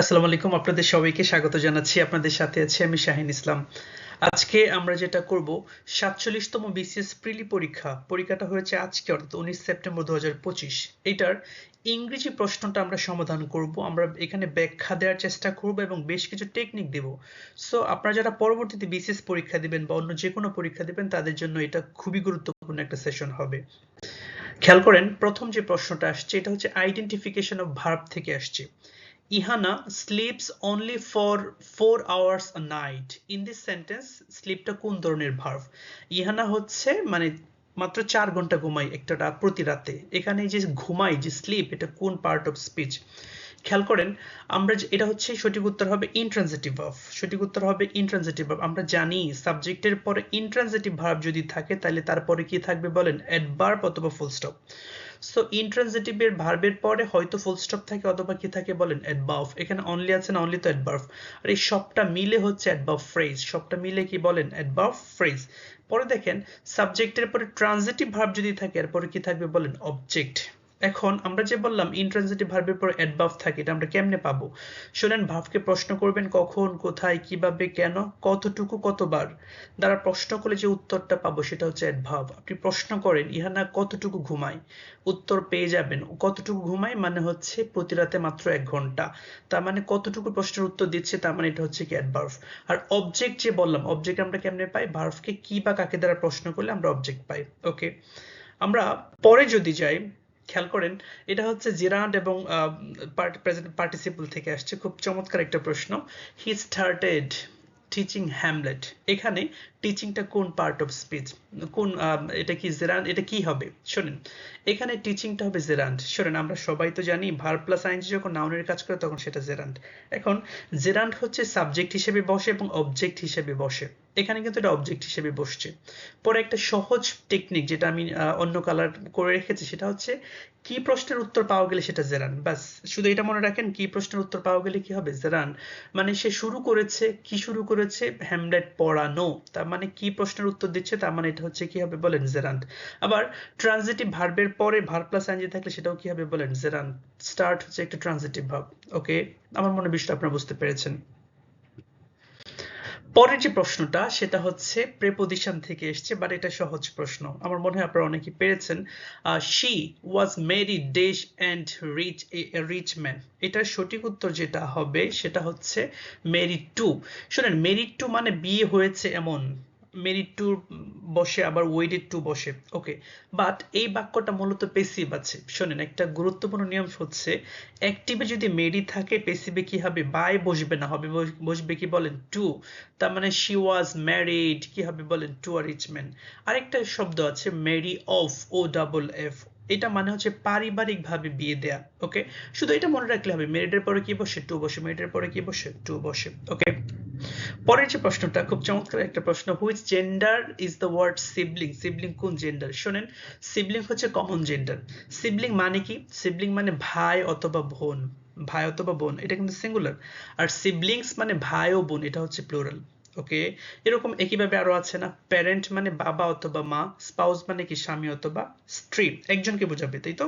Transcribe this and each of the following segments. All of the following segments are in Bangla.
আসসালামু আলাইকুম, আপনাদের সবাইকে স্বাগত জানাচ্ছি। আপনাদের সাথে আছি আমি শাহিন ইসলাম। আজকে আমরা যেটা করব, সাতচল্লিশতম বিসিএস প্রিলি পরীক্ষা। পরীক্ষাটা হয়েছে আজকে, অর্থাৎ উনিশ সেপ্টেম্বর দু এটার ইংরেজি প্রশ্নটা আমরা সমাধান করব। আমরা এখানে ব্যাখ্যা দেওয়ার চেষ্টা করব এবং বেশ কিছু টেকনিক দেব। সো আপনারা যারা পরবর্তীতে বিসিএস পরীক্ষা দিবেন বা অন্য যে কোনো পরীক্ষা দিবেন, তাদের জন্য এটা খুবই গুরুত্বপূর্ণ একটা সেশন হবে। খেয়াল করেন, প্রথম যে প্রশ্নটা আসছে, এটা হচ্ছে আইডেন্টিফিকেশন অফ ভার্ব থেকে আসছে। ইহানা sleeps only for four hours a night in this sentence স্লিপটা কোন ধরনের ভার্ভ ইহানা হচ্ছে মানে মাত্র চার ঘণ্টা ঘুমাই একটা রাত প্রতি রাতে। এখানে যে ঘুমাই, যে স্লিপ এটা কোন পার্ট অফ স্পিচ খেয়াল করেন, আমরা এটা হচ্ছে সঠিক উত্তর হবে ইনট্রানজিটিভ ভার্ব সঠিক উত্তর হবে ইনট্রানজিটিভ ভার্ব আমরা জানি সাবজেক্টের পরে ইনট্রানজিটিভ ভার্ব যদি থাকে, তাহলে তারপরে কি থাকবে বলেন? অ্যাডভার্ব অথবা ফুল স্টপ সো ইনট্রানজিটিভের ভার্বের পরে হয়তো ফুল স্টপ থাকে অথবা কি থাকে বলেন অ্যাডবাফ এখানে অনলি আছে না অনলি তো অ্যাডবাফ আর এই সবটা মিলে হচ্ছে অ্যাডবাফ ফ্রেজ সবটা মিলে কি বলেন অ্যাডবাফ ফ্রেজ পরে দেখেন সাবজেক্টের পরে ট্রানজিটিভ ভার্ব যদি থাকে, এরপরে কি থাকবে বলেন অবজেক্ট এখন আমরা যে বললাম ইনট্রানজিটিভ ভার্বের পর অ্যাডভার্ব থাকে, এটা আমরা কেমনে পাবো? শোনেন ভার্বকে প্রশ্ন করবেন কখন, কোথায়, কীভাবে, কেন, কতটুকু, কতবার? দ্বারা প্রশ্ন করলে যে উত্তরটা পাবো সেটা হচ্ছে অ্যাডভার্ব আপনি প্রশ্ন করেন ইহানা কতটুকু ঘুমায়? উত্তর পেয়ে যাবেন। কতটুকু ঘুমায় মানে হচ্ছে প্রতি রাতে মাত্র এক ঘণ্টা। তার মানে কতটুকু প্রশ্নের উত্তর দিচ্ছে, তার মানে এটা হচ্ছে কি অ্যাডভার্ব আর অবজেক্ট যে বললাম অবজেক্ট আমরা কেমনে পাই? ভার্বকে কি বা কাকে দ্বারা প্রশ্ন করলে আমরা অবজেক্ট পাই। ওকে আমরা পরে যদি যাই খেয়াল করেন, এটা হচ্ছে জিরান্ড এবং প্রেজেন্ট পার্টিসিপল থেকে আসছে। খুব চমৎকার একটা প্রশ্ন। হি স্টার্টেড টিচিং হ্যামলেট এখানে টিচিংটা কোন পার্ট অফ স্পিচ কোন এটা কি জেরান্ড এটা কি হবে? শোনেন, এখানে টিচিংটা হবে জেরান্ড শোনেন, আমরা সবাই তো জানি ভার প্লাস আইনজি যখন নাউনের কাজ করে তখন সেটা জেরান্ড এখন জেরান্ড হচ্ছে সাবজেক্ট হিসেবে বসে এবং অবজেক্ট হিসেবে বসে। এখানে কিন্তু এটা অবজেক্ট হিসেবে বসছে। পরে একটা সহজ টেকনিক যেটা আমি অন্য কালার করে রেখেছি, সেটা হচ্ছে কি প্রশ্নের উত্তর পাওয়া গেলে সেটা জেরান। বাস শুধু এটা মনে রাখেন, কি প্রশ্নের উত্তর পাওয়া গেলে কি হবে? জেরান। মানে সে শুরু করেছে, কি শুরু করেছে? হ্যামলেট পড়ানো। তার মানে কি প্রশ্নের উত্তর দিচ্ছে? তার মানে এটা হচ্ছে কি হবে বলেন জেরান্ট আবার ট্রানজিটিভ ভার্বের পরে ভার প্লাস আইনজি থাকলে সেটাও কি হবে বলেন জেরান। স্টার্ট হচ্ছে একটা ট্রানজিটিভ ভার্ব ওকে আমার মনে বিষয়টা আপনারা বুঝতে পেরেছেন। পরের যে প্রশ্নটা, সেটা হচ্ছে প্রেপোজিশন থেকে এসছে বাট এটা সহজ প্রশ্ন। আমার মনে হয় আপনারা অনেকে পেরেছেন। She was married dash and rich rich man এটার সঠিক উত্তর যেটা হবে, সেটা হচ্ছে মেরি টু শোনেন মেরি টু মানে বিয়ে হয়েছে এমন। মেরিট টু বসে, আবার ওয়েডেড টু বসে। ওকে বাট এই বাক্যটা মূলত পেসিভ আছে। শোনেন, একটা গুরুত্বপূর্ণ নিয়ম হচ্ছে অ্যাক্টিভে যদি মেরি থাকে পেসিভে কি হবে? বাই বসবে না, হবে বসবে কি বলেন? টু তার মানে শি ওয়াজ ম্যারিড কি হবে বলেন? টু আর রিচ ম্যান আরেকটা শব্দ আছে married off o double F এটা মানে হচ্ছে পারিবারিক ভাবে বিয়ে দেয়া ওকে শুধু এটা মনে রাখলে হবে মেরিটের পরে কি বসে? টু বসে মেরিটের পরে কি বসে? টু বসে ওকে পরের যে প্রশ্নটা, খুব চমৎকার একটা প্রশ্ন which gender is the word sibling sibling কোন জেন্ডার শোনেন সিবলিং হচ্ছে কমন জেন্ডার সিবলিং মানে কি? সিবলিং মানে ভাই অথবা বোন, ভাই অথবা বোন, এটা কিন্তু সিঙ্গুলার আর সিবলিংস মানে ভাই ও বোন, এটা হচ্ছে প্লুরাল ওকে? এরকম একইভাবে আরও আছে না? প্যারেন্ট মানে বাবা অথবা মা স্পাউস মানে কি স্বামী অথবা স্ত্রী? একজনকে বোঝাবে, তাই তো?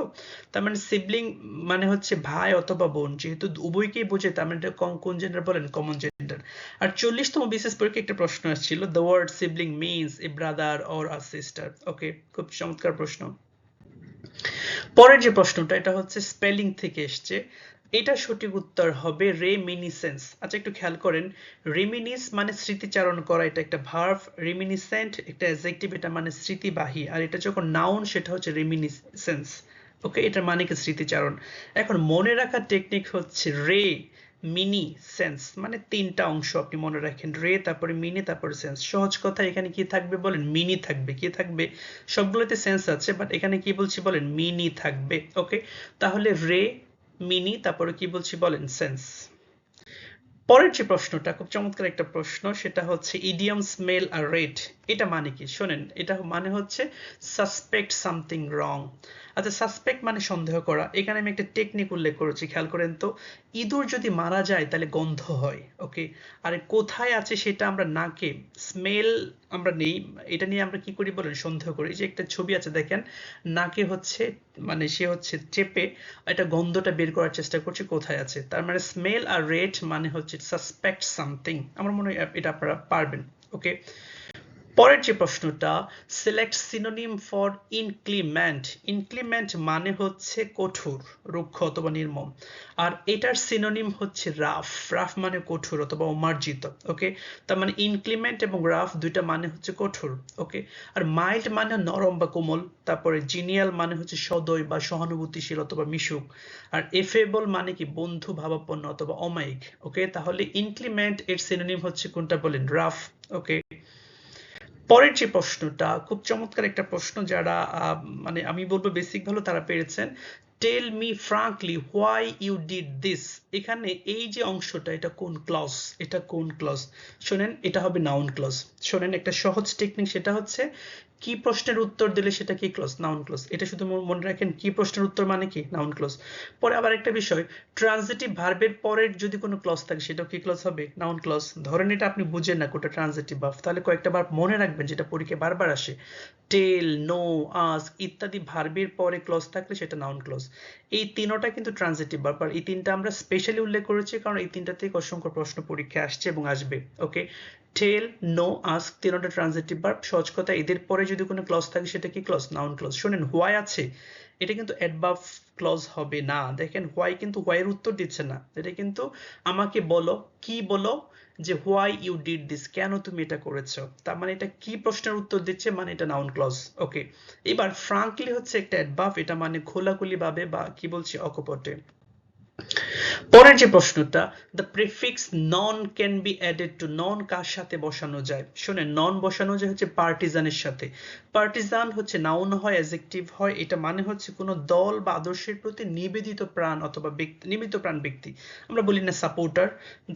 তার মানে সিবলিং মানে হচ্ছে ভাই অথবা বোন, যেহেতু উভয়কেই বোঝে, তার মানে এটা কোন জেন্ডার বলেন? কমন জেন্ডার আর চল্লিশতম বিশেষ পরীক্ষা একটা প্রশ্ন আসছিল the word sibling means a brother or a sister okay? খুব চমৎকার প্রশ্ন। পরের যে প্রশ্নটা, এটা হচ্ছে স্পেলিং থেকে এসছে। এটা সঠিক উত্তর হবে রেমিনিসেন্স আচ্ছা একটু খেয়াল করেন। রেমিনিস মানে স্মৃতিচারণ করা, এটা একটা ভার্ভ রেমিনিসেন্ট একটা অ্যাডজেক্টিভ এটা মানে স্মৃতিবাহী। আর এটা যখন নাউন সেটা হচ্ছে রেমিনিসেন্স ওকে এটার মানে কি স্মৃতিচারণ? এখন মনে রাখার টেকনিক হচ্ছে রে মিনি সেন্স মানে তিনটা অংশ আপনি মনে রাখেন। রে তারপরে মিনি তারপরে সেন্স সহজ কথা, এখানে কি থাকবে বলেন? মিনি থাকবে। কি থাকবে? সবগুলোতে সেন্স আছে বাট এখানে কি বলছি বলেন? মিনি থাকবে। ওকে তাহলে রে মিনি, তারপরে কি বলছি বলেন সেন্স পরের যে প্রশ্নটা, খুব চমৎকার একটা প্রশ্ন, সেটা হচ্ছে ইডিয়াম স্মেল আর রেট এটা মানে কি? শোনেন, এটা মানে হচ্ছে সাসপেক্ট সামথিং রং আচ্ছা সাসপেক্ট মানে সন্দেহ করা। এখানে আমি একটা টেকনিক উল্লেখ করেছি, খেয়াল করেন তো। ইঁদুর যদি মারা যায়, তাহলে গন্ধ হয় ওকে আর কোথায় আছে সেটা আমরা নাকে স্মেল আমরা নেই। এটা নিয়ে আমরা কি করি বলেন? সন্দেহ করি। যে একটা ছবি আছে, দেখেন, নাকে হচ্ছে মানে সে হচ্ছে চেপে এটা গন্ধটা বের করার চেষ্টা করছে, কোথায় আছে? তার মানে স্মেল আর রেট মানে হচ্ছে সাসপেক্ট সামথিং আমার মনে হয় এটা আপনারা পারবেন ওকে পরের যে প্রশ্নটা select synonym for inclement inclement মানে হচ্ছে কঠোর, রুক্ষ অথবা নির্মম। আর এটার সিনোনিম হচ্ছে রাফ রাফ মানে কঠোর অথবা অমার্জিত ওকে তার মানে ইনক্লিমেন্ট এবং রাফ দুইটা মানে হচ্ছে কঠোর ওকে আর মাইল্ড মানে নরম বা কোমল, তারপরে জিনিয়াল মানে হচ্ছে সদয় বা সহানুভূতিশীল অথবা মিশুক। আর এফেবল মানে কি বন্ধু, ভাবাপন্ন অথবা অমায়িক ওকে তাহলে ইনক্লিমেন্ট এর সিনোনিম হচ্ছে কোনটা বলেন? রাফ ওকে পরের যে প্রশ্নটা, খুব চমৎকার একটা প্রশ্ন যারা মানে আমি বলব বেসিক ভালো তারা পেরেছেন। Tell me frankly why you did this এখানে এই যে অংশটা, এটা কোন ক্লস এটা কোন ক্লস শোনেন, এটা হবে নাউন ক্লস শোনেন, একটা সহজ টেকনিক সেটা হচ্ছে কি প্রশ্নের উত্তর দিলে সেটা কি ক্লস নাউন ক্লস এটা শুধু মনে রাখেন, কি প্রশ্নের উত্তর মানে কি? নাউন ক্লস পরে আবার একটা বিষয় ট্রানজিটিভ ভার্বের পরের যদি কোনো ক্লস থাকে, সেটাও কি ক্লস হবে? নাউন ক্লস ধরেন এটা আপনি বুঝেন না কোটা ট্রানজিটিভ ভার্ব তাহলে কয়েকটা বার মনে রাখবেন যেটা পরীক্ষায় বারবার আসে। টেল নো আস্ক ইত্যাদি ভার্বের পরে ক্লস থাকলে সেটা নাউন ক্লস এই তিনটা কিন্তু ট্রানজিটিভ ভার্ব আর এই তিনটা আমরা স্পেশালি উল্লেখ করেছি, কারণ এই তিনটা থেকে অসংখ্য প্রশ্ন পরীক্ষায় আসছে এবং আসবে ওকে টেল নো আস্ক তিনটা ট্রানজিটিভ ভার্ব সহজ কথা। এদের পরে যদি কোনো ক্লজ থাকে, সেটা কি ক্লজ নাউন ক্লজ শুনেন হোয়াই আছে? এটা কিন্তু অ্যাডভার্ব ক্লজ হবে না। দেখেন হোয়াই কিন্তু হোয়াইয়ের উত্তর দিচ্ছে না। এটা কিন্তু আমাকে বলো, কি বলো, যে হোয়াই ইউ ডিড দিস কেন তুমি এটা করেছ? তার মানে এটা কি প্রশ্নের উত্তর দিচ্ছে? মানে এটা নাউন ক্লজ ওকে এবার ফ্রাঙ্কলি হচ্ছে একটা অ্যাডভার্ব এটা মানে খোলাখুলি ভাবে বা কি বলছি, অকপটে। পরের যে প্রশ্নটা the prefix non can be added to non কার সাথে বসানো যায়? শুনে নন বসানো যায় হচ্ছে পার্টিজানের সাথে। পার্টিজান হচ্ছে নাউন হয় অ্যাজেক্টিভ হয়, এটা মানে হচ্ছে কোনো দল বা আদর্শের প্রতি নিবেদিত প্রাণ অথবা ব্যক্তি নিবেদিত প্রাণ ব্যক্তি। আমরা বলি না সাপোর্টার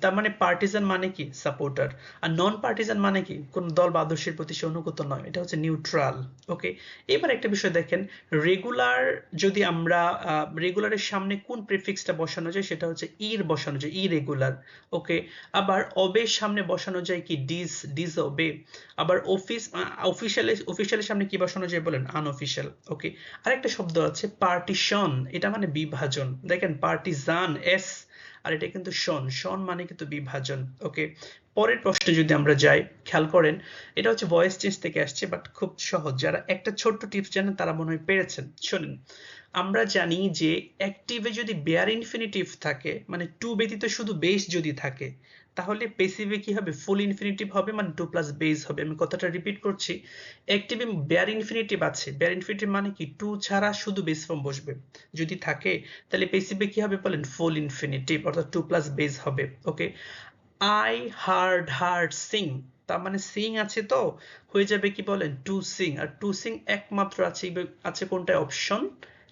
তার মানে পার্টিজান মানে কি? সাপোর্টার আর নন পার্টিজান মানে কি? কোন দল বা আদর্শের প্রতি সে অনুগত নয়, এটা হচ্ছে নিউট্রাল ওকে এবার একটা বিষয় দেখেন রেগুলার যদি আমরা রেগুলারের সামনে কোন প্রিফিক্সটা বসানো যায় সেটা হচ্ছে ইর বসানো যায় ইরেগুলার ওকে আবার অবের সামনে বসানো যায় কি? ডিস ডিস অবে আবার অফিস অফিসিয়াল অফিসিয়ালের সামনে কি বসানো যায় বলেন? আনঅফিসিয়াল ওকে আরেকটা শব্দ আছে পার্টিশন এটা মানে বিভাজন। দেখেন পার্টিজান এস আর এটা কিন্তু শন শন মানে কিন্তু বিভাজন ওকে পরের প্রশ্নে যদি আমরা যাই, খেয়াল করেন, এটা হচ্ছে ভয়েস চেঞ্জ থেকে আসছে বাট খুব সহজ। যারা একটা ছোট্ট টিপস জানেন, তারা মনে হয় পেরেছেন। শোনেন, আমরা জানি যে অ্যাক্টিভে যদি বেয়ার ইনফিনিটিভ থাকে মানে টু ব্যতীত শুধু বেশ যদি থাকে তাহলে পেসিভে কি হবে? ফুল ইনফিনিটিভ হবে মানে টু প্লাস বেস হবে। আমি কথাটা রিপিট করছি। অ্যাক্টিভে বেয়ার ইনফিনিটিভ আছে। বেয়ার ইনফিনিটিভ মানে কি? টু ছাড়া শুধু বেস ফর্ম বসবে। যদি থাকে, তাহলে পেসিভে কি হবে বলেন? ফুল ইনফিনিটিভ অর্থাৎ টু প্লাস বেস হবে। Okay I heard heard sing তার মানে সিং আছে তো? হয়ে যাবে কি বলেন? টু সিং আর টু সিং একমাত্র আছে আছে কোনটা অপশন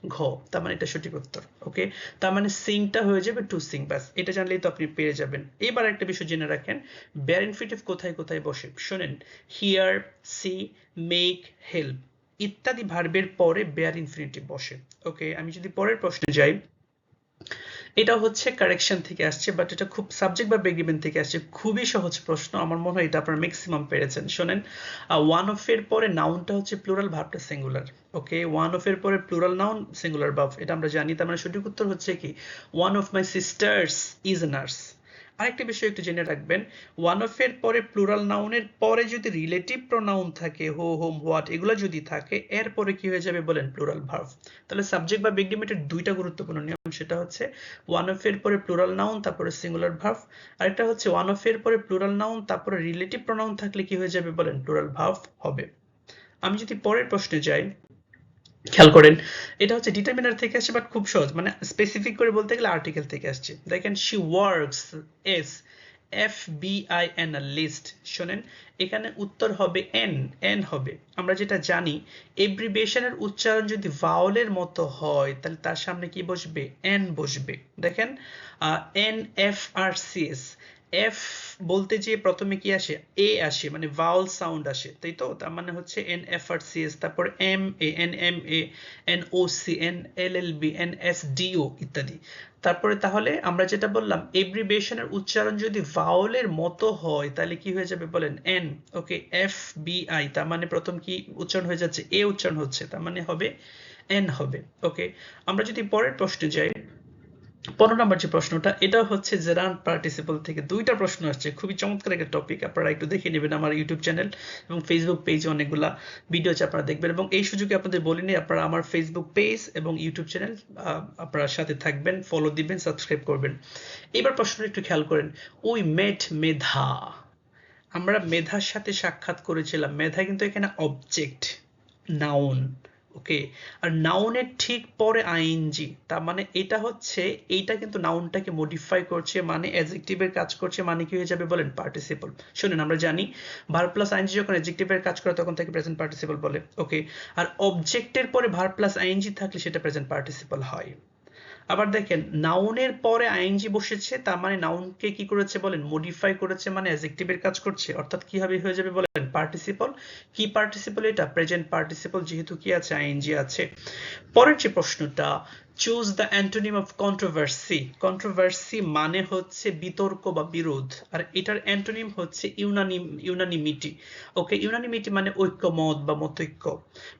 ঘ, তার মানে এটা সঠিক উত্তর ওকে তার মানে সিংটা হয়ে যাবে টু সিং ব্যাস, এটা জানলেই তো আপনি পেয়ে যাবেন। এবার একটা বিষয় জেনে রাখেন ব্যারেনফিটিভ কোথায় কোথায় বসে? শোনেন হিয়ার সি মেক হেল্প ইত্যাদি ভার্বের পরে বেয়ার ইনফিনিটিভ বসে ওকে আমি যদি পরের প্রশ্নে যাই এটা হচ্ছে কারেকশন থেকে আসছে বাট এটা খুব সাবজেক্ট বা বেগিবেন থেকে আসছে। খুবই সহজ প্রশ্ন, আমার মনে হয় এটা আপনারা ম্যাক্সিমাম পেরেছেন। শোনেন ওয়ান অফ এর পরে নাউনটা হচ্ছে প্লুরাল ভাবটা সিঙ্গুলার ওকে ওয়ান অফ এর পরে প্লুরাল নাউন সিঙ্গুলার ভাব এটা আমরা জানি। তার মানে সঠিক উত্তর হচ্ছে কি? One of my sisters is nurse আরেকটা বিষয় একটু জেনে রাখবেন। ওয়ান অফ এর পরে প্লুরাল নাউনের পরে যদি রিলেটিভ প্রোনাউন থাকে হো হোম হোয়াট এগুলো যদি থাকে, এর পরে কি হয়ে যাবে বলেন প্লুরাল ভার্ভ তাহলে সাবজেক্ট বা বিগডিমেটের দুইটা গুরুত্বপূর্ণ নিয়ম, সেটা হচ্ছে ওয়ান অফ এর পরে প্লুরাল নাউন তারপরে সিঙ্গুলার ভার্ভ আরেকটা হচ্ছে ওয়ান অফ এর পরে প্লুরাল নাউন তারপরে রিলেটিভ প্রোনাউন থাকলে কি হয়ে যাবে বলেন প্লুরাল ভার্ভ হবে। আমি যদি পরের প্রশ্নে যাই খেয়াল করেন। এটা হচ্ছে ডিটারমিনার থেকে আসছে বাট খুব সহজ। মানে স্পেসিফিক করে বলতে গেলে আর্টিকেল থেকে আসছে। দেখেন she works S F B I N list শোনেন, এখানে উত্তর হবে এন এন হবে। আমরা যেটা জানি এব্রিভিয়েশনের উচ্চারণ যদি ভাওলের মতো হয়, তাহলে তার সামনে কি বসবে? এন বসবে। দেখেন N F R C S F বলতে যে প্রথমে কি আসে? এ আসে মানে ভাওয়াল সাউন্ড আসে। তাই তো? তার মানে হচ্ছে N F R C S তারপর M A N M A N O C N L L B N S D O ইত্যাদি। তারপরে তাহলে আমরা যেটা বললাম এব্রিভিয়েশনের উচ্চারণ যদি ভাওয়ালের মতো হয়, তাহলে কি হয়ে যাবে বলেন? N okay F B I তার মানে প্রথম কি উচ্চারণ হয়ে যাচ্ছে? এ উচ্চারণ হচ্ছে, তার মানে হবে এন হবে ওকে আমরা যদি পরের প্রশ্নে যাই পনেরো নম্বর যে প্রশ্নটা, এটা হচ্ছে জেরান পার্টিসিপল থেকে দুইটা প্রশ্ন আসছে। খুবই চমৎকার একটা টপিক আপনারা একটু দেখে নেবেন আমার ইউটিউব চ্যানেল এবং ফেসবুক পেজে অনেকগুলা ভিডিও আছে আপনারা দেখবেন এবং এই সুযোগে আপনাদের বলি বলিনি আপনারা আমার ফেসবুক পেজ এবং ইউটিউব চ্যানেল আপনারা সাথে থাকবেন ফলো দিবেন সাবস্ক্রাইব করবেন। এবার প্রশ্নটা একটু খেয়াল করেন। উই মেট মেধা, আমরা মেধার সাথে সাক্ষাৎ করেছিলাম। মেধা কিন্তু এখানে অবজেক্ট নাউন ওকে আর নাউনের ঠিক পরে আইএনজি তার মানে এটা হচ্ছে, এইটা কিন্তু নাউনটাকে মডিফাই করছে মানে অ্যাজেক্টিভের কাজ করছে মানে কি হয়ে যাবে বলেন? পার্টিসিপল শুনেন, আমরা জানি ভার প্লাস আইএনজি যখন অ্যাজেক্টিভের কাজ করে, তখন তাকে প্রেজেন্ট পার্টিসিপল বলে। ওকে আর অবজেক্টের পরে ভার প্লাস আইএনজি থাকলে সেটা প্রেজেন্ট পার্টিসিপল হয়। আবার দেখেন নাউনের পরে আইএনজি বসেছে, তার মানে নাউনকে কি করেছে বলেন? মডিফাই করেছে মানে অ্যাডজেক্টিভের কাজ করছে। অর্থাৎ কীভাবে হয়ে যাবে বলেন? পার্টিসিপল কি পার্টিসিপল এটা? প্রেজেন্ট পার্টিসিপল যেহেতু কি আছে? আইএনজি আছে। পরের যে প্রশ্নটা choose the antonym of controversy controversy মানে হচ্ছে বিতর্ক বা বিরোধ। আর এটার অ্যান্টোনিম হচ্ছে ইউনানিম ইউনানিমিটি ওকে ইউনানিমিটি মানে ঐক্যমত বা মতৈক্য।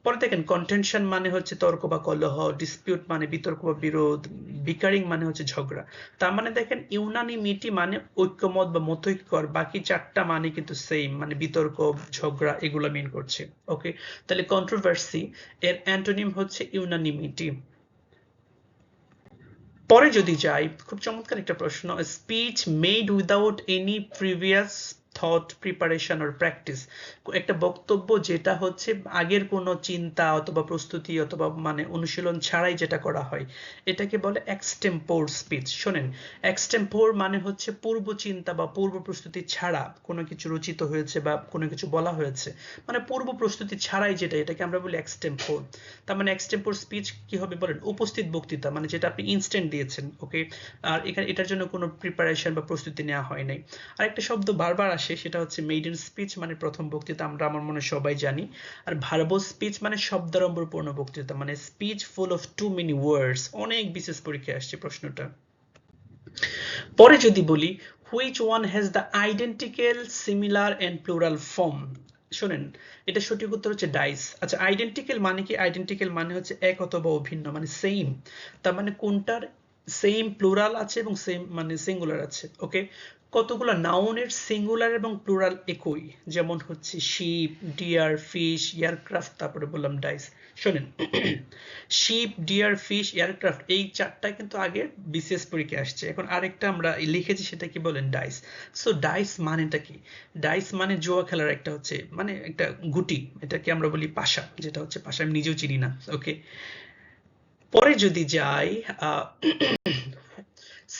পরে দেখেন কন্টেনশন মানে হচ্ছে তর্ক বা কলহ ডিসপিউট মানে বিতর্ক বা বিরোধ বিকারিং মানে হচ্ছে ঝগড়া। তার মানে দেখেন ইউনানিমিটি মানে ঐক্যমত বা মতৈক্য, আর বাকি চারটা মানে কিন্তু সেম মানে বিতর্ক, ঝগড়া, এগুলো মিন করছে। ওকে তাহলে কন্ট্রোভার্সি এর অ্যান্টোনিম হচ্ছে ইউনানিমিটি পরে যদি যাই, খুব চমৎকার একটা প্রশ্ন speech made without any previous thought preparation or practice একটা বক্তব্য যেটা হচ্ছে আগের কোনো চিন্তা অথবা প্রস্তুতি অথবা মানে অনুশীলন ছাড়াই যেটা করা হয়, এটাকে বলে এক্সটেম্পোর স্পিচ শোনেন এক্সটেম্পোর মানে হচ্ছে পূর্ব চিন্তা বা পূর্ব প্রস্তুতি ছাড়া কোনো কিছু রচিত হয়েছে বা কোনো কিছু বলা হয়েছে। মানে পূর্ব প্রস্তুতি ছাড়াই যেটা, এটাকে আমরা বলি এক্সটেম্পোর তার মানে এক্সটেম্পোর স্পিচ কি হবে বলেন? উপস্থিত বক্তৃতা মানে যেটা আপনি ইনস্ট্যান্ট দিয়েছেন ওকে আর এখানে এটার জন্য কোনো প্রিপারেশন বা প্রস্তুতি নেওয়া হয় নাই। আর একটা শব্দ বারবার আসে, সেটা হচ্ছে মেইডেন স্পিচ মানে প্রথম বক্তৃতা। আমরা আমার মনে সবাই জানি। আর ভার্বো স্পিচ মানে শব্দারম্বরপূর্ণ বক্তৃতা মানে speech full of too many words, অনেক বিশেষ পরীক্ষায় আসছে প্রশ্নটা। পরে যদি বলি which one has the identical similar and plural form শোনেন, এটা সঠিক উত্তর হচ্ছে ডাইস আচ্ছা আইডেন্টিক্যাল মানে কি? আইডেন্টিক্যাল মানে হচ্ছে এক অথবা অভিন্ন মানে সেম তার মানে কোনটার সেম প্লুরাল আছে এবং সেম মানে সিঙ্গুলার আছে ওকে কতগুলো নাউনের সিঙ্গুলার এবং প্লুরাল একই? যেমন হচ্ছে শিপ ডিয়ার ফিশ এয়ারক্রাফট তারপরে বললাম ডাইস শোনেন শিপ ডিয়ার ফিশ এয়ারক্রাফট এই চারটা কিন্তু আগে বিসিএস পরীক্ষা আসছে। এখন আরেকটা আমরা লিখেছি, সেটা কি বলেন? ডাইস সো ডাইস মানেটা কি? ডাইস মানে জোয়া খেলার একটা হচ্ছে মানে একটা গুটি, এটাকে আমরা বলি পাশা, যেটা হচ্ছে পাশা, আমি নিজেও চিনি না ওকে পরে যদি যাই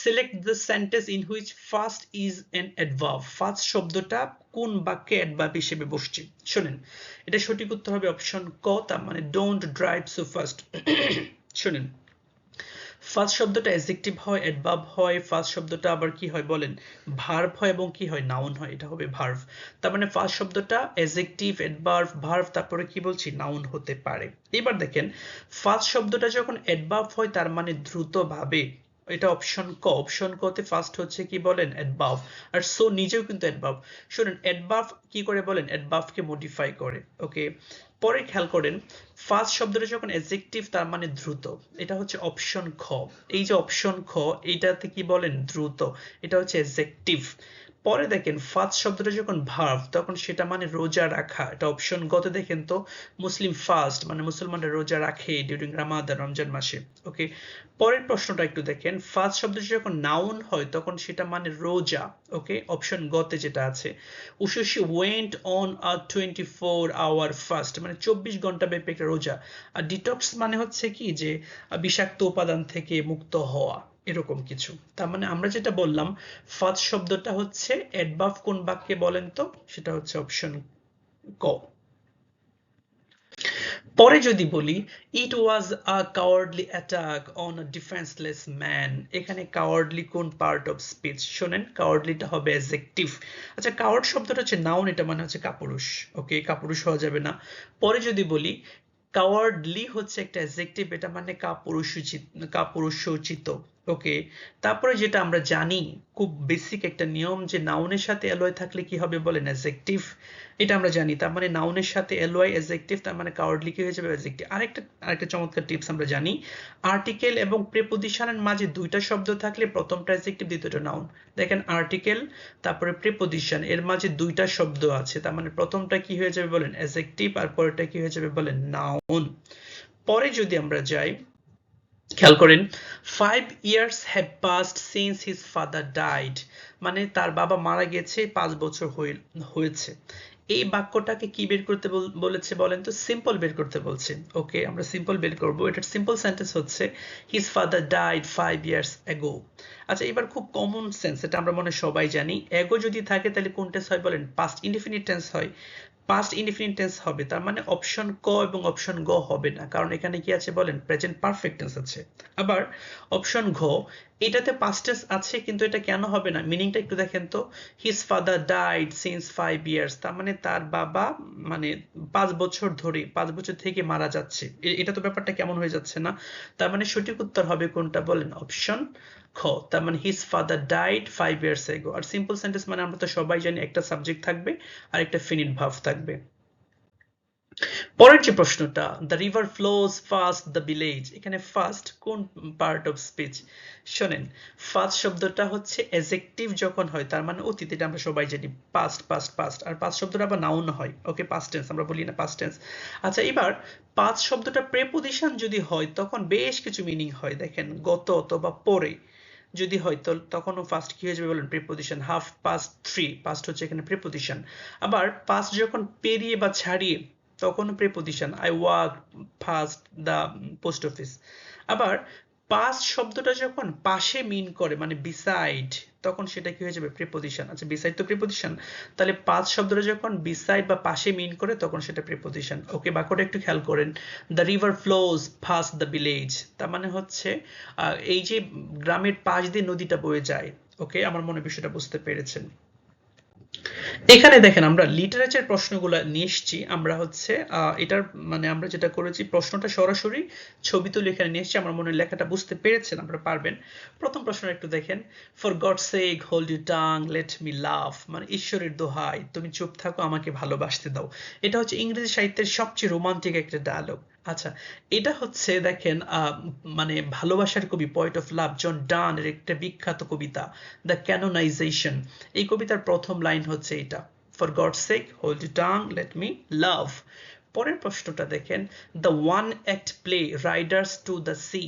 select the sentence in which first is an adverb first শব্দটা কোন বাক্যে অ্যাডভার্ব হিসেবে বসছে? শোনেন, এটা সঠিক উত্তর হবে অপশন ক, তার মানে ডোন্ট ড্রাইভ সো ফার্স্ট শোনেন ফার্স্ট শব্দটা অ্যাডজেক্টিভ হয় অ্যাডভার্ব হয়, ফার্স্ট শব্দটা আবার কি হয় বলেন? ভার্ব হয় এবং কি হয়? নাউন হয়, এটা হবে ভার্ভ তার মানে ফার্স্ট শব্দটা অ্যাডজেক্টিভ অ্যাডভার্ব ভার্ভ তারপরে কি বলছি? নাউন হতে পারে। এবার দেখেন, ফার্স্ট শব্দটা যখন অ্যাডভার্ব হয়, তার মানে দ্রুতভাবে। এটা অপশন ক অপশন কতে ফার্স্ট হচ্ছে কি বলেন? অ্যাডভার্ব আর সো নিজেও কিন্তু অ্যাডভার্ব শুনুন অ্যাডভার্ব কি করে বলেন? অ্যাডভার্বকে মডিফাই করে ওকে পরে খেয়াল করেন ফার্স্ট শব্দটা যখন অ্যাডজেক্টিভ তার মানে দ্রুত, এটা হচ্ছে অপশন খ। এই যে অপশন খ এইটাতে কি বলেন? দ্রুত। এটা হচ্ছে অ্যাডজেক্টিভ পরে দেখেন ফার্স্ট শব্দটা যখন ভার্ভ তখন সেটা মানে রোজা রাখা। এটা অপশন গত দেখেন তো, মুসলিম ফাস্ট মানে মুসলমানরা রোজা রাখে ডিউরিং রামাদান রমজান মাসে ওকে পরের প্রশ্নটা একটু দেখেন ফার্স্ট শব্দটা যখন নাউন হয়, তখন সেটা মানে রোজা ওকে অপশন গতে যেটা আছে। উশসি went on a twenty four hour fast মানে চব্বিশ ঘণ্টা ব্যাপী একটা রোজা। আর ডিটক্স মানে হচ্ছে কি? যে বিষাক্ত উপাদান থেকে মুক্ত হওয়া। এরকম কিছু। তার মানে আমরা যেটা বললাম ফার্স্ট শব্দটা হচ্ছে অ্যাডভার্ব কোন বাক্যে বলেন তো? সেটা হচ্ছে অপশন ক। পরে যদি বলি it was a cowardly attack on a defenceless man এখানে কাওয়ার্ডলি কোন পার্ট অফ স্পিচ শোনেন কাওয়ার্ডলিটা হবে অ্যাজেক্টিভ আচ্ছা কাওয়ার্ড শব্দটা হচ্ছে নাউন এটা মানে হচ্ছে কাপুরুষ। ওকে কাপুরুষ হওয়া যাবে না। পরে যদি বলি কাওয়ার্ডলি হচ্ছে একটা অ্যাজেক্টিভ এটা মানে কাপুরুষোচিত কাপুরুষোচিত। ওকে, তারপরে যেটা আমরা জানি, খুব বেসিক একটা নিয়ম যে নাউনের সাথে এলওয়াই থাকলে কি হবে বলেন? অ্যাজেক্টিভ এটা আমরা জানি। তার মানে নাউনের সাথে এলওয়াই অ্যাজেক্টিভ তার মানে কাওয়ার্ডলি কি হয়ে যাবে অ্যাজেক্টিভ আরেকটা আরেকটা চমৎকার টিপস আমরা জানি। আর্টিকেল এবং প্রেপোজিশনের মাঝে দুইটা শব্দ থাকলে প্রথমটা অ্যাজেক্টিভ দ্বিতীয়টা নাউন দেখেন আর্টিকেল তারপরে প্রেপোজিশন এর মাঝে দুইটা শব্দ আছে। তার মানে প্রথমটা কি হয়ে যাবে বলেন? অ্যাজেক্টিভ আর পরেরটা কি হয়ে যাবে বলেন? নাউন পরে যদি আমরা যাই খেয়াল করেন five years have passed since his father died মানে তার বাবা মারা গেছে, পাঁচ বছর হয়েছে। এই বাক্যটাকে কি বের করতে বলেছে বলেন তো? সিম্পল বের করতে বলছে। ওকে আমরা সিম্পল বের করব। এটার সিম্পল সেন্টেন্স হচ্ছে his father died five years ago আচ্ছা এবার খুব কমন সেন্স এটা আমরা মনে সবাই জানি। এগো যদি থাকে, তাহলে কোন টেন্স হয় বলেন? পাস্ট ইনডিফিনিট টেন্স হয়। পাস্ট ইনডিফিনিট টেন্স হবে, তার মানে অপশন ক এবং অপশন গ হবে না। কারণ এখানে কি আছে বলেন? প্রেজেন্ট পারফেক্ট টেন্স আছে। আবার অপশন ঘ এটাতে পাস্ট টেন্স আছে, কিন্তু এটা কেন হবে না? মিনিংটা একটু দেখেন তো। His father died since five years তার মানে তার বাবা মানে পাঁচ বছর ধরে, পাঁচ বছর থেকে মারা যাচ্ছে। এটা তো ব্যাপারটা কেমন হয়ে যাচ্ছে না? তার মানে সঠিক উত্তর হবে কোনটা বলেন? অপশন খ। তার মানে his father died five years ago আর সিম্পল সেন্টেন্স মানে আমরা তো সবাই জানি একটা সাবজেক্ট থাকবে আর একটা ফিনিট ভাব থাকবে। পরের যে প্রশ্নটা the river flows past the village এখানে ফাস্ট কোন পার্ট অফ স্পিচ শোনেন ফাস্ট শব্দটা হচ্ছে এজেক্টিভ যখন হয়, তার মানে অতীত, এটা আমরা সবাই জানি পাস্ট পাস্ট পাস্ট আর পাস্ট শব্দটা আবার নাউন হয় ওকে পাস্ট টেন্স আমরা বলি না পাস্ট টেন্স আচ্ছা এবার পাস্ট শব্দটা প্রেপোজিশন যদি হয়, তখন বেশ কিছু মিনিং হয়, দেখেন, গত অথবা পরে যদি হয়, তো তখনও ফার্স্ট কি হয়ে যাবে বলেন? Preposition half past three past হচ্ছে এখানে প্রিপোজিশন আবার পাস্ট যখন পেরিয়ে বা ছাড়িয়ে তখন preposition I walk past the post office আবার পাস শব্দটা যখন পাশে মিন করে মানে বিসাইড তখন সেটা কি হয়ে যাবে? প্রিপোজিশন আচ্ছা বিসাইড তো প্রিপোজিশন তাহলে পাস শব্দটা যখন বিসাইড বা পাশে মিন করে, তখন সেটা প্রিপোজিশন ওকে বাক্যটা একটু খেয়াল করেন। The river flows past the village তার মানে হচ্ছে এই যে গ্রামের পাশ দিয়ে নদীটা বয়ে যায়। ওকে আমার মনে বিষয়টা বুঝতে পেরেছেন। এখানে দেখেন, আমরা লিটারেচার প্রশ্নগুলো নিয়ে এসছি। আমরা হচ্ছে এটার মানে আমরা যেটা করেছি, প্রশ্নটা সরাসরি ছবি তুলে এখানে নিয়ে এসছি। আমার মনে লেখাটা বুঝতে পেরেছেন, আপনারা পারবেন। প্রথম প্রশ্ন একটু দেখেন for God sake hold you tongue let me love মানে ঈশ্বরের দোহাই, তুমি চুপ থাকো, আমাকে ভালোবাসতে দাও। এটা হচ্ছে ইংরেজি সাহিত্যের সবচেয়ে রোমান্টিক একটা ডায়লগ আচ্ছা এটা হচ্ছে দেখেন মানে ভালোবাসার কবি পয়েন্ট অফ লাভ জন ডান এর একটা বিখ্যাত কবিতা দ্য ক্যানোনাইজেশন এই কবিতার প্রথম লাইন হচ্ছে এটা for God sake hold tongue let me love পরের প্রশ্নটা দেখেন the one act play Riders to the Sea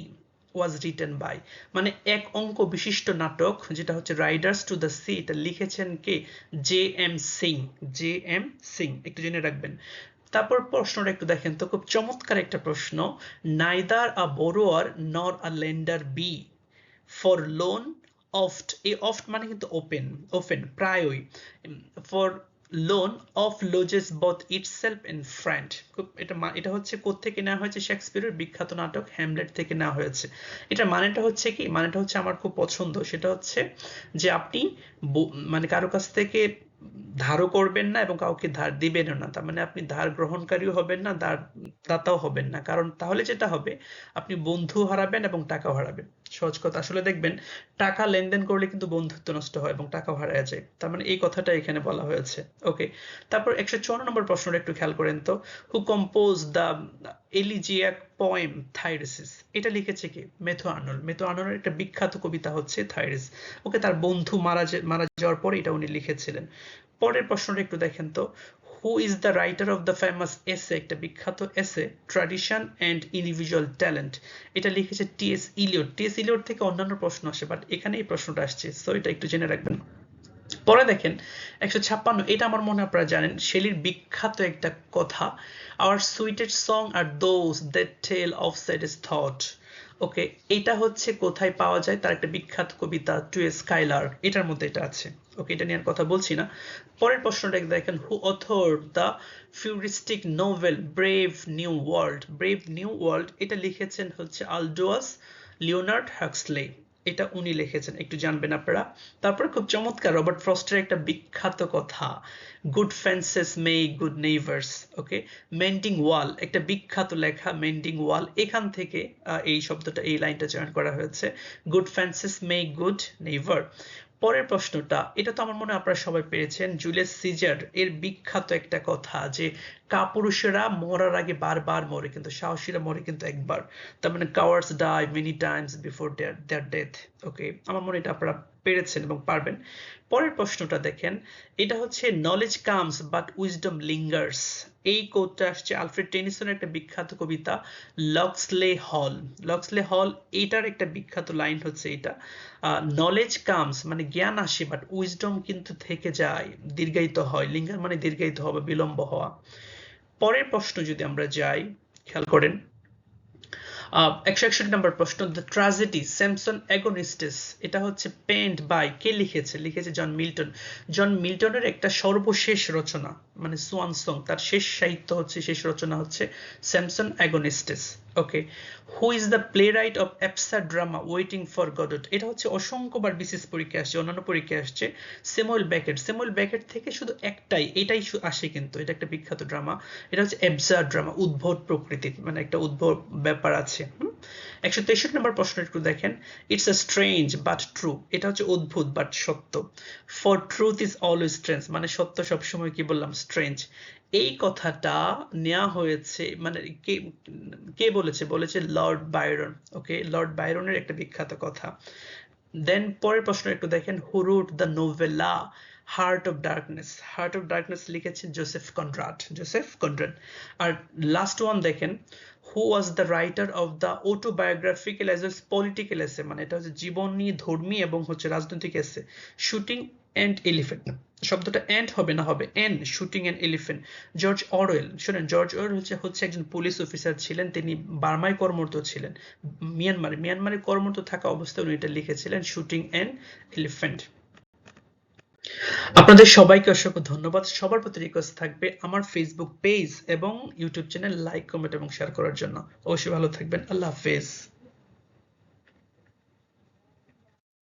was written by মানে এক অঙ্ক বিশিষ্ট নাটক, যেটা হচ্ছে রাইডার্স টু দ্য সি এটা লিখেছেন কে? J M Synge J M Synge একটু জেনে রাখবেন। তারপর প্রশ্নটা একটু দেখেন তো, খুব চমৎকার একটা প্রশ্ন। Neither a borrower nor a lender be for loan oft এই অফট মানে কিন্তু ওপেন ওপেন প্রায়ই। For loan oft loses both itself and friend খুব, এটা এটা হচ্ছে থেকে নেওয়া হয়েছে? শেক্সপিয়ারের বিখ্যাত নাটক হ্যামলেট থেকে নেওয়া হয়েছে। এটা মানেটা হচ্ছে কি? মানেটা হচ্ছে আমার খুব পছন্দ। সেটা হচ্ছে যে আপনি মানে কারও কাছ থেকে ধারও করবেন না এবং কাউকে ধার দিবেন না। তার মানে আপনি ধার গ্রহণকারীও হবেন না, ধার দাতাও হবেন না। কারণ তাহলে যেটা হবে, আপনি বন্ধু হারাবেন এবং টাকাও হারাবেন। সহজ কথা। আসলে দেখবেন, টাকা লেনদেন করলে কিন্তু বন্ধুত্ব নষ্ট হয় এবং টাকাও হারা যায়। তার মানে এই কথাটা এখানে বলা হয়েছে। ওকে তারপর একশো চুয়ান্ন নম্বর প্রশ্নটা একটু খেয়াল করেন তো। Who compose the elegiac poem Thyrsis এটা লিখেছে কি? মেথো আর্নল মেথো আর্নলের একটা বিখ্যাত কবিতা হচ্ছে থাইরিস ওকে তার বন্ধু মারা মারা যাওয়ার পরে এটা উনি লিখেছিলেন। পরের প্রশ্নটা একটু দেখেন তো। Who is the writer of the famous essay একটা বিখ্যাত এসে ট্র্যাডিশন অ্যান্ড ইন্ডিভিজুয়াল ট্যালেন্ট এটা লিখেছে টিএস ইলিয়ট টিএস ইলিয়ট থেকে অন্যান্য প্রশ্ন আসে বাট এখানে এই প্রশ্নটা আসছে। সো এটা একটু জেনে রাখবেন। পরে দেখেন, একশো ছাপ্পান্ন, এটা আমার মনে আপনারা জানেন, শেলির বিখ্যাত একটা কথা our sweetest song are those that tell of is thought okay এটা হচ্ছে কোথায় পাওয়া যায়, তার একটা বিখ্যাত কবিতা টু এ স্কাইলার এটার মধ্যে এটা আছে। ওকে এটা নিয়ে আর কথা বলছি না। পরের প্রশ্নটা দেখেন who author the futuristic novel Brave New World Brave New World এটা লিখেছেন হচ্ছে আলডোয়াস লিওনার্ড হাক্সলে এটা উনি লিখেছেন, একটু জানবেন আপনারা। তারপরে খুব চমৎকার, রবার্ট ফ্রস্টের একটা বিখ্যাত কথা good fences may good neighbours okay mending wall একটা বিখ্যাত লেখা মেন্ডিং ওয়াল এখান থেকে এই শব্দটা, এই লাইনটা চয়ন করা হয়েছে good fences may good neighbour পরের প্রশ্নটা, এটা তো আমার মনে আপনারা সবাই পেরেছেন, জুলিয়াস সিজার এর বিখ্যাত একটা কথা যে কাপুরুষেরা মরার আগে বারবার মরে, কিন্তু সাহসীরা মরে কিন্তু একবার। তার মানে cowards die many times before their their death okay আমার মনে এটা আপনারা পেরেছেন এবং পারবেন। পরের প্রশ্নটা দেখেন, এটা হচ্ছে knowledge comes but wisdom lingers এই কোডটা আসছে আলফ্রেড টেনিসনের একটা বিখ্যাত কবিতা লক্সলে হল লক্সলে হল এটার একটা বিখ্যাত লাইন হচ্ছে এটা। নলেজ কামস মানে জ্ঞান আসে বাট উইজডম কিন্তু থেকে যায়, দীর্ঘায়িত হয়। লিঙ্গার মানে দীর্ঘায়িত হওয়া বিলম্ব হওয়া। পরের প্রশ্ন যদি আমরা যাই, খেয়াল করেন একশো একষট্টি নম্বর প্রশ্ন দ্য ট্রাজেডি স্যামসন অ্যাগোনিস্টিস এটা হচ্ছে পেন্ট বাই কে লিখেছে? লিখেছে জন মিল্টন জন মিল্টনের একটা সর্বশেষ রচনা মানে সোয়ান সং তার শেষ সাহিত্য হচ্ছে, শেষ রচনা হচ্ছে Samson Agonistes okay who is the playwright of absurd drama Waiting for Godot এটা হচ্ছে অসংখ্যবার বিশেষ পরীক্ষা আসছে, অন্যান্য পরীক্ষা আসছে সেমুয়েল ব্যাকেট সেমুয়েল ব্যাকেট থেকে শুধু একটাই, এটাই আসে কিন্তু, এটা একটা বিখ্যাত ড্রামা এটা হচ্ছে অ্যাবসার ড্রামা উদ্ভট প্রকৃতির মানে একটা উদ্ভট ব্যাপার আছে একশো তেষট্টি নম্বর প্রশ্ন একটু দেখেন। It's a strange but true এটা হচ্ছে অদ্ভুত বাট সত্য। For truth is always strange মানে সত্য সবসময় কি বললাম? স্ট্রেঞ্জ এই কথাটা নেওয়া হয়েছে মানে কে কে বলেছে? বলেছে লর্ড বাইরন ওকে লর্ড বাইরনের একটা বিখ্যাত কথা। দেন পরের প্রশ্ন একটু দেখেন who wrote the novella Heart of Darkness Heart of Darkness লিখেছেন জোসেফ কনরাড জোসেফ কনরাড আর লাস্ট ওয়ান দেখেন who was the writer of the autobiographical as well political essay মানে এটা হচ্ছে জীবনী, ধর্মী এবং হচ্ছে রাজনৈতিক এসে শুটিং অ্যান্ড এলিফেন্ট শব্দটা অ্যান্ড হবে না হবে? An shooting and elephant George Orwell শোনেন জর্জ অরওয়েল হচ্ছে হচ্ছে একজন পুলিশ অফিসার ছিলেন, তিনি বার্মায় কর্মরত ছিলেন। মিয়ানমারে মিয়ানমারে কর্মরত থাকা অবস্থায় উনি এটা লিখেছিলেন শুটিং অ্যান্ড এলিফেন্ট আপনাদের সবাইকে অসংখ্য ধন্যবাদ। সবার প্রতি রিকোয়েস্ট থাকবে আমার ফেসবুক পেজ এবং ইউটিউব চ্যানেল লাইক কমেন্ট এবং শেয়ার করার জন্য। অবশ্যই ভালো থাকবেন। আল্লাহ হাফেজ।